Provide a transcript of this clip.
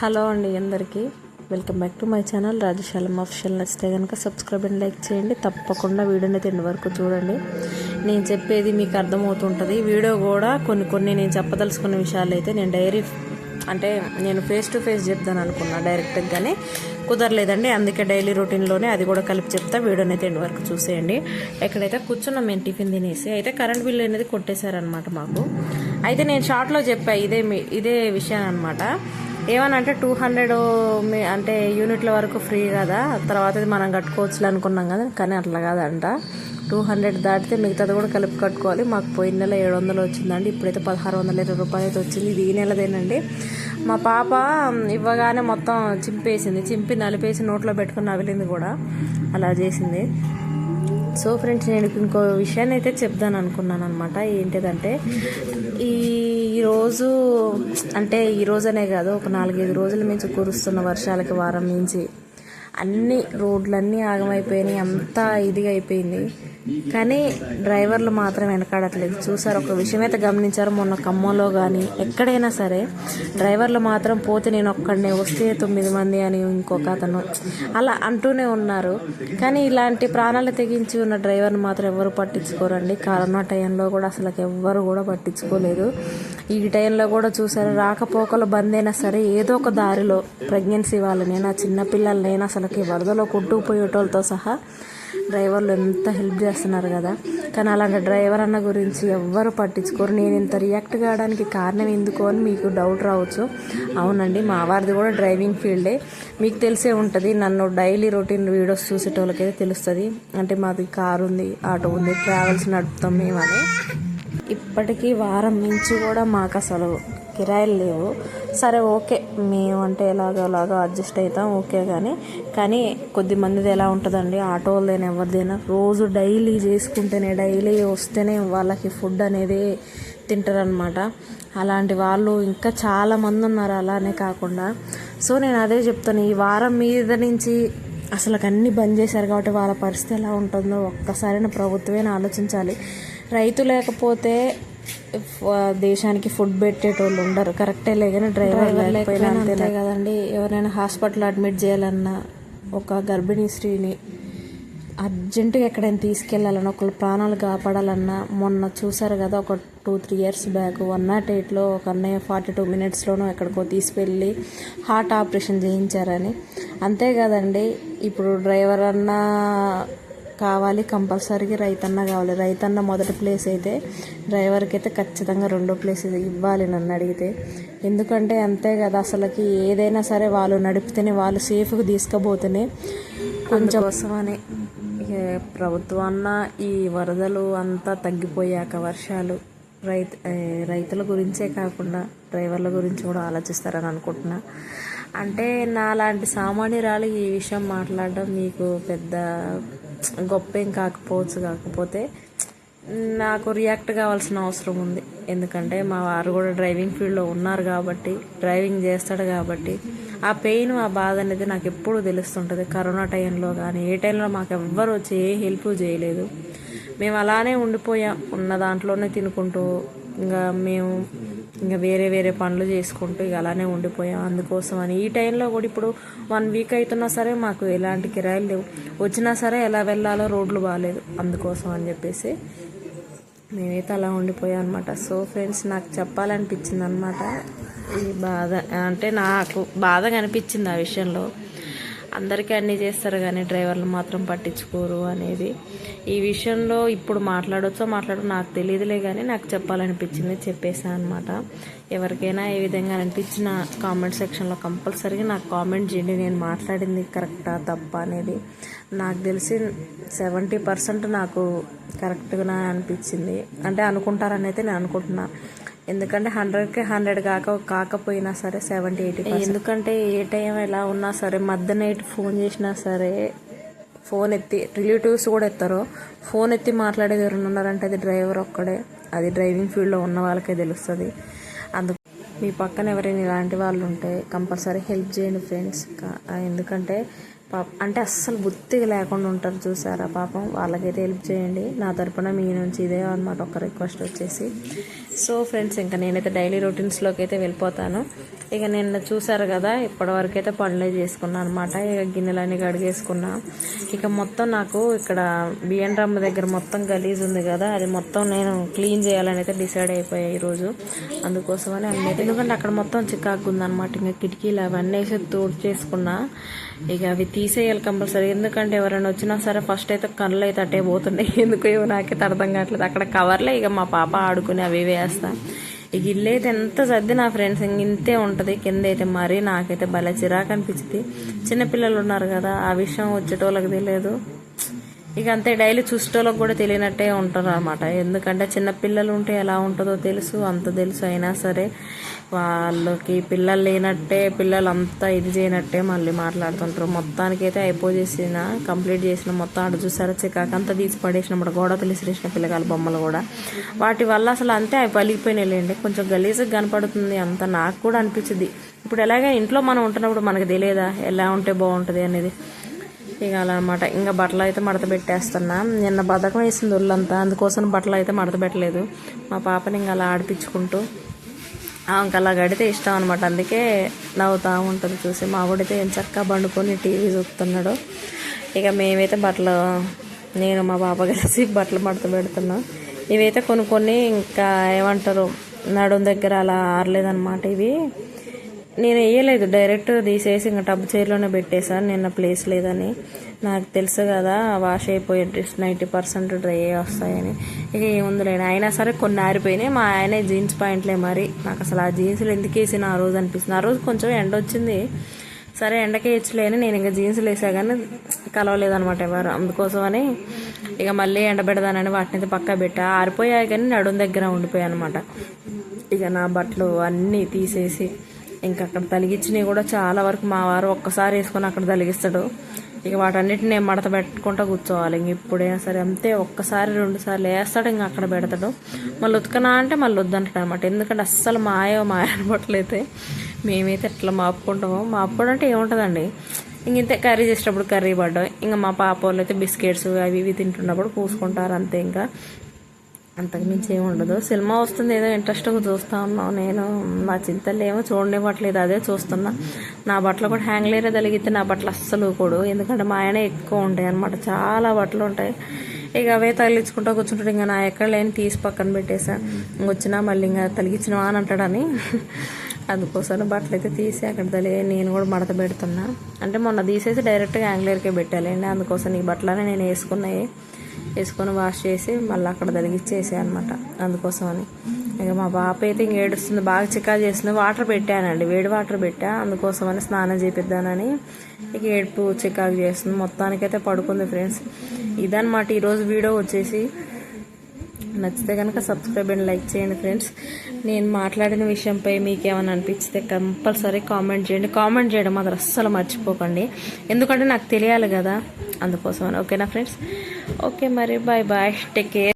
Hello అండి అందరికీ. Welcome back to my channel Rajashalam official నచ్చితే కనుక సబ్స్క్రైబ్ అండ్ లైక్ చేయండి. తప్పకుండా వీడియోని తిండి వరకు చూడండి. నేను చెప్పేది మీకు అర్థమవుతుంటుంది. వీడియో కూడా కొన్ని కొన్ని నేను చెప్పదలుచుకున్న విషయాలు అయితే నేను డైరీ అంటే నేను ఫేస్ టు ఫేస్ చెప్దాను అనుకున్నా డైరెక్ట్గా కానీ కుదరలేదండి. అందుకే డైలీ రొటీన్లోనే అది కూడా కలిపి చెప్తా. వీడియోని అయితే ఎండ్ వరకు చూసేయండి. ఎక్కడైతే కూర్చున్నాం మేము టిఫిన్ తినేసి అయితే కరెంట్ బిల్ అనేది కొట్టేశారనమాట మాకు. అయితే నేను షార్ట్లో చెప్పా ఇదే ఇదే విషయం అనమాట ఏమనంటే టూ హండ్రెడ్ అంటే యూనిట్ల వరకు ఫ్రీ కదా. తర్వాత ఇది మనం కట్టుకోవచ్చు అనుకున్నాం కదా కానీ అట్లా కాదంట. టూ హండ్రెడ్ దాటితే మిగతాది కూడా కలిపి కట్టుకోవాలి. మాకు పోయిన నెల ఏడు వందలు వచ్చిందండి. ఇప్పుడైతే పదహారు వందల ఇరవై రూపాయలు అయితే వచ్చింది. ఇది ఈ నెలదేనండి. మా పాప ఇవ్వగానే మొత్తం చింపేసింది. చింపి నలిపేసి నోట్లో పెట్టుకుని నవిలింది కూడా. అలా చేసింది. సో ఫ్రెండ్స్ నేను ఇంకో విషయాన్ని అయితే చెప్దాను అనుకున్నాను అనమాట ఏంటిదంటే ఈ ఈరోజు అంటే ఈ రోజనే కాదు ఒక నాలుగైదు రోజుల నుంచి కురుస్తున్న వర్షాలకి వారం నుంచి అన్ని రోడ్లన్నీ ఆగమైపోయినాయి అంతా ఇదిగా అయిపోయింది. కానీ డ్రైవర్లు మాత్రం వెనకాడట్లేదు. చూసారు ఒక విషయం అయితే గమనించారు మొన్న ఖమ్మంలో కానీ ఎక్కడైనా సరే డ్రైవర్లు మాత్రం పోతే నేను ఒక్కడనే వస్తే తొమ్మిది మంది అని ఇంకొక అతను అలా అంటూనే ఉన్నారు. కానీ ఇలాంటి ప్రాణాలు తెగించి ఉన్న డ్రైవర్ని మాత్రం ఎవరు పట్టించుకోరండి. కరోనా టైంలో కూడా అసలు ఎవ్వరు కూడా పట్టించుకోలేదు. ఈ టైంలో కూడా చూసారు రాకపోకలు బంద్ అయినా సరే ఏదో ఒక దారిలో ప్రెగ్నెన్సీ వాళ్ళనైనా చిన్నపిల్లలనైనా అసలుకి వరదలో కొట్టుకుపోయేటోళ్ళతో సహా డ్రైవర్లు ఎంత హెల్ప్ చేస్తున్నారు కదా. కానీ అలాంటి డ్రైవర్ అన్న గురించి ఎవ్వరు పట్టించుకోరు. నేను ఇంత రియాక్ట్ కావడానికి కారణం ఎందుకు అని మీకు డౌట్ రావచ్చు. అవునండి మా వారిది కూడా డ్రైవింగ్ ఫీల్డే. మీకు తెలిసే ఉంటుంది నన్ను డైలీ రొటీన్ వీడియోస్ చూసేటోళ్ళకైతే తెలుస్తుంది. అంటే మాది కారు ఉంది ఆటో ఉంది ట్రావెల్స్ నడుపుతాం మేమని. ఇప్పటికీ వారం నుంచి కూడా మాకు అసలు కిరాయిలు లేవు. సరే ఓకే. మేము అంటే ఎలాగో అలాగో అడ్జస్ట్ అవుతాం ఓకే కానీ కానీ కొద్ది మందిది ఎలా ఉంటుందండి ఆటోలదైనా ఎవరిదైనా రోజు డైలీ చేసుకుంటేనే డైలీ వస్తేనే వాళ్ళకి ఫుడ్ అనేది తింటారనమాట అలాంటి వాళ్ళు ఇంకా చాలామంది ఉన్నారు అలానే కాకుండా. సో నేను అదే చెప్తాను ఈ వారం మీద నుంచి అసలు అన్నీ బంద్ చేశారు కాబట్టి వాళ్ళ పరిస్థితి ఎలా ఉంటుందో ఒక్కసారైనా ప్రభుత్వమే ఆలోచించాలి. రైతు లేకపోతే దేశానికి ఫుడ్ పెట్టేటోళ్ళు ఉండరు. కరెక్టే లేదని డ్రైవర్ లేకపోయినా అంతే కదండి. ఎవరైనా హాస్పిటల్ అడ్మిట్ చేయాలన్నా ఒక గర్భిణీ స్త్రీని అర్జెంటుగా ఎక్కడైనా తీసుకెళ్ళాలన్నా ఒకళ్ళ ప్రాణాలు కాపాడాలన్నా మొన్న చూసారు కదా ఒక two three years back one not ఎయిట్లో ఒక అన్నయ్య ఫార్టీ టూ మినిట్స్లోనూ ఎక్కడికో తీసుకెళ్ళి హార్ట్ ఆపరేషన్ చేయించారని. అంతే కదండి. ఇప్పుడు డ్రైవర్ అన్నా కావాలి కంపల్సరీగా రైతన్న కావాలి. రైతన్న మొదటి ప్లేస్ అయితే డ్రైవర్కి అయితే ఖచ్చితంగా రెండో ప్లేస్ ఇవ్వాలి నన్ను అడిగితే. ఎందుకంటే అంతే కదా అసలుకి ఏదైనా సరే వాళ్ళు నడిపితేనే వాళ్ళు సేఫ్గా తీసుకుపోతేనే కొంచెం కోసమని ప్రభుత్వాన్న ఈ వరదలు అంతా తగ్గిపోయాక వర్షాలు రైతు రైతుల గురించే కాకుండా డ్రైవర్ల గురించి కూడా ఆలోచిస్తారని అనుకుంటున్నా. అంటే నాలాంటి సామాన్యురాలు ఈ విషయం మాట్లాడడం మీకు పెద్ద గొప్ప ఏం కాకపోవచ్చు కాకపోతే నాకు రియాక్ట్ కావాల్సిన అవసరం ఉంది. ఎందుకంటే మా వారు కూడా డ్రైవింగ్ ఫీల్డ్లో ఉన్నారు కాబట్టి డ్రైవింగ్ చేస్తాడు కాబట్టి ఆ పెయిన్ ఆ బాధ అనేది నాకు ఎప్పుడు తెలుస్తుంటుంది. కరోనా టైంలో కానీ ఏ టైంలో మాకు ఎవ్వరు వచ్చి ఏ హెల్ప్ చేయలేదు. మేము అలానే ఉండిపోయాం ఉన్న దాంట్లోనే తినుకుంటూ ఇంకా మేము ఇంకా వేరే వేరే పనులు చేసుకుంటూ ఇక అలానే ఉండిపోయాం. అందుకోసం అని ఈ టైంలో కూడా ఇప్పుడు వన్ వీక్ అవుతున్నా సరే మాకు ఎలాంటి కిరాయిలు లేవు. వచ్చినా సరే ఎలా వెళ్ళాలో రోడ్లు బాగాలేదు అందుకోసం అని చెప్పేసి మేమైతే అలా ఉండిపోయాం అనమాట సో ఫ్రెండ్స్ నాకు చెప్పాలనిపించింది అనమాట ఈ బాధ అంటే నాకు బాధగా అనిపించింది ఆ విషయంలో. అందరికీ అన్నీ చేస్తారు కానీ డ్రైవర్లు మాత్రం పట్టించుకోరు అనేది. ఈ విషయంలో ఇప్పుడు మాట్లాడొచ్చో మాట్లాడో నాకు తెలియదులే కానీ నాకు చెప్పాలనిపించింది చెప్పేసాను అనమాట ఎవరికైనా ఏ విధంగా అనిపించిన కామెంట్ సెక్షన్లో కంపల్సరీగా నాకు కామెంట్ చేయండి. నేను మాట్లాడింది కరెక్టా తప్ప అనేది నాకు తెలిసి సెవెంటీ పర్సెంట్ నాకు కరెక్ట్గా అనిపించింది. అంటే అనుకుంటారని అయితే నేను అనుకుంటున్నాను ఎందుకంటే హండ్రెడ్కి హండ్రెడ్ కాక కాకపోయినా సరే సెవెంటీ ఎయిటీ ఎందుకంటే ఏ టైం ఎలా ఉన్నా సరే మధ్య నైట్ ఫోన్ చేసినా సరే ఫోన్ ఎత్తి రిలేటివ్స్ కూడా ఎత్తారో. ఫోన్ ఎత్తి మాట్లాడేది ఎవరైనా ఉన్నారంటే అది డ్రైవర్ ఒక్కడే. అది డ్రైవింగ్ ఫీల్డ్లో ఉన్న వాళ్ళకే తెలుస్తుంది. అందుకు మీ పక్కన ఎవరైనా ఇలాంటి వాళ్ళు ఉంటే కంపల్సరీ హెల్ప్ చేయండి ఫ్రెండ్స్. ఎందుకంటే పాప అంటే అస్సలు బుద్ధిగా లేకుండా ఉంటారు చూసారా పాపం. వాళ్ళకైతే హెల్ప్ చేయండి. నా తరపున మీ నుంచి ఇదే అనమాట ఒక రిక్వెస్ట్ వచ్చేసి. సో ఫ్రెండ్స్ ఇంకా నేనైతే డైలీ రొటీన్స్లోకి అయితే వెళ్ళిపోతాను. ఇక నిన్న చూసారు కదా ఇప్పటివరకు అయితే పనులే చేసుకున్నా అనమాట ఇక గిన్నెలన్నీ కడిగేసుకున్నా. ఇక మొత్తం నాకు ఇక్కడ బియ్యం రమ్మ దగ్గర మొత్తం గలీజ్ ఉంది కదా అది మొత్తం నేను క్లీన్ చేయాలని అయితే డిసైడ్ అయిపోయాయి ఈరోజు. అందుకోసమని అన్నీ ఎందుకంటే అక్కడ మొత్తం చికాకు ఉందన్నమాట. ఇంకా కిటికీలు అవన్నీ వేసి తోడు చేసుకున్నా. ఇక అవి తీసేయాలి కంపల్సరీ. ఎందుకంటే ఎవరైనా వచ్చినా సరే ఫస్ట్ అయితే కళ్ళు అయితే అట్టే పోతున్నాయి. ఎందుకు ఏమో నాకైతే అర్థం కావట్లేదు. అక్కడ కవర్లే ఇక మా పాప ఆడుకుని అవి ఇవి వేస్తా. ఇక ఇల్లు అయితే ఎంత సర్ది నా ఫ్రెండ్స్ ఇంతే ఉంటుంది. కింద అయితే మరీ నాకైతే భలే చిరాకు అనిపించింది చిన్నపిల్లలు ఉన్నారు కదా ఆ విషయం వచ్చేటోళ్ళకి తెలియదు. ఇక అంతే డైలీ చూసేటోళ్ళకి కూడా తెలియనట్టే ఉంటారు అనమాట ఎందుకంటే చిన్నపిల్లలు ఉంటే ఎలా ఉంటుందో తెలుసు అంత తెలుసు అయినా సరే వాళ్ళకి పిల్లలు లేనట్టే పిల్లలు అంతా ఇది చేయనట్టే మళ్ళీ మాట్లాడుతుంటారు. మొత్తానికి అయితే అయిపోజేసిన కంప్లీట్ చేసిన మొత్తం అటు చూసారా చికాకు అంతా తీసి పడేసినప్పుడు గోడ తెలిసిరేసిన పిల్లగాల బొమ్మలు కూడా. వాటి వల్ల అసలు అంతే అవి పలిగిపోయినాయిలేండి. కొంచెం గలీజ్గా కనపడుతుంది అంత నాకు కూడా అనిపించింది. ఇప్పుడు ఎలాగే ఇంట్లో మనం ఉంటున్నప్పుడు మనకు తెలియదా ఎలా ఉంటే బాగుంటుంది అనేది? అనమాట ఇంకా బట్టలు అయితే మడత పెట్టేస్తున్నా. నిన్న బద్ధకం వేసింది ఒళ్ళంతా. అందుకోసం బట్టలు అయితే మడత పెట్టలేదు. మా పాపని ఇంకా అలా ఆడిపించుకుంటూ ఆమెకు అలా గడితే ఇష్టం అనమాట అందుకే నవ్వుతూ ఉంటుంది చూసి. మా వాడైతే ఏం చక్కగా పండుకొని టీవీ చూస్తున్నాడు ఇక మేమైతే బట్టలు నేను మా పాప కలిసి బట్టలు మడత పెడుతున్నాం. ఇవైతే కొన్ని కొన్ని ఇంకా ఏమంటారు నడుం దగ్గర అలా ఆరలేదన్నమాట ఇవి. నేను వేయలేదు. డైరెక్ట్ తీసేసి ఇంకా టబ్ చైర్లోనే పెట్టేశాను నిన్న ప్లేస్ లేదని. నాకు తెలుసు కదా వాష్ అయిపోయి డ్రెస్ నైంటీ పర్సెంట్ డ్రై వస్తాయని. ఇక ఏముందిలేండి. అయినా సరే కొన్ని ఆరిపోయినాయి. మా ఆయన జీన్స్ ప్యాంట్లే మరి. నాకు అసలు ఆ జీన్స్లు ఎందుకు వేసిన ఆ రోజు అనిపిస్తుంది. ఆ రోజు కొంచెం ఎండ వచ్చింది. సరే ఎండకే ఇచ్చలేని. నేను ఇంకా జీన్స్లు వేసా కానీ కలవలేదనమాట ఎవరు. అందుకోసమని ఇక మళ్ళీ ఎండబెడదానని వాటిని అయితే పెట్టా. ఆరిపోయాయి కానీ నడుం దగ్గర ఉండిపోయాయి అనమాట ఇక నా బట్టలు అన్నీ తీసేసి ఇంకా అక్కడ తలిగించినవి కూడా చాలా వరకు మా వారు ఒక్కసారి వేసుకొని అక్కడ తలిగిస్తాడు. ఇక వాటన్నిటిని నేను మడత పెట్టుకుంటా కూర్చోవాలి. ఇంక ఇప్పుడైనా సరే అంతే ఒక్కసారి రెండు సార్లు వేస్తాడు ఇంకా అక్కడ పెడతాడు. మళ్ళీ ఉతకనా అంటే మళ్ళీ వద్దంటాడు అనమాట ఎందుకంటే అస్సలు మాయో మాయ బట్టలైతే మేమైతే ఎట్లా మాపుకుంటామో. మాపుకోవడం అంటే ఏముంటుందండి? ఇంక ఇంతే కర్రీ చేసేటప్పుడు కర్రీ పడ్డాం. ఇంకా మా పాప వాళ్ళు అయితే బిస్కెట్స్ అవి ఇవి తింటున్నప్పుడు పూసుకుంటారు అంతే ఇంకా. అంతకుమించి ఏమి ఉండదు. సినిమా వస్తుంది ఏదో ఇంట్రెస్ట్గా చూస్తూ ఉన్నాం నేను మా చింతలు ఏమో చూడనివ్వట్లేదు అదే చూస్తున్నా. నా బట్టలు కూడా హ్యాంగ్ లేరే నా బట్టలు అస్సలు కూడా ఎందుకంటే మా ఆయన ఎక్కువ ఉంటాయి అనమాట చాలా బట్టలు ఉంటాయి. ఇక అవే తగిలించుకుంటూ కూర్చుంటాడు. ఇంకా నా ఎక్కడ లేని తీసి పక్కన పెట్టేసా. వచ్చినా మళ్ళీ ఇంకా తలిగించినవా అని అంటాడని. అందుకోసం బట్టలు అయితే తీసి అక్కడ తలి నేను కూడా మడత పెడుతున్నా. అంటే మొన్న తీసేసి డైరెక్ట్గా యాంగ్లేర్కే పెట్టాలండి అందుకోసం ఈ బట్టలనే నేను వేసుకున్నాయి. వేసుకొని వాష్ చేసి మళ్ళీ అక్కడ తలిగిచ్చేసి అనమాట అందుకోసమని. ఇక మా పాప అయితే ఇంక ఏడుస్తుంది బాగా చికాకు చేస్తుంది. వాటర్ పెట్టానండి వేడి వాటర్ పెట్టా. అందుకోసమని స్నానం చేపిద్దానని ఇక ఏడుపు చికాకు చేస్తుంది. మొత్తానికైతే పడుకుంది ఫ్రెండ్స్. ఇదనమాట ఈరోజు వీడియో వచ్చేసి. నచ్చితే కనుక సబ్స్క్రైబ్ అండ్ లైక్ చేయండి ఫ్రెండ్స్. నేను మాట్లాడిన విషయంపై మీకు ఏమైనా అనిపిస్తే కంపల్సరీ కామెంట్ చేయండి. కామెంట్ చేయడం మాత్రం అస్సలు మర్చిపోకండి. ఎందుకంటే నాకు తెలియాలి కదా. అందుకోసం ఓకేనా ఫ్రెండ్స్? ఓకే మరి బాయ్ బాయ్ టేక్ కేర్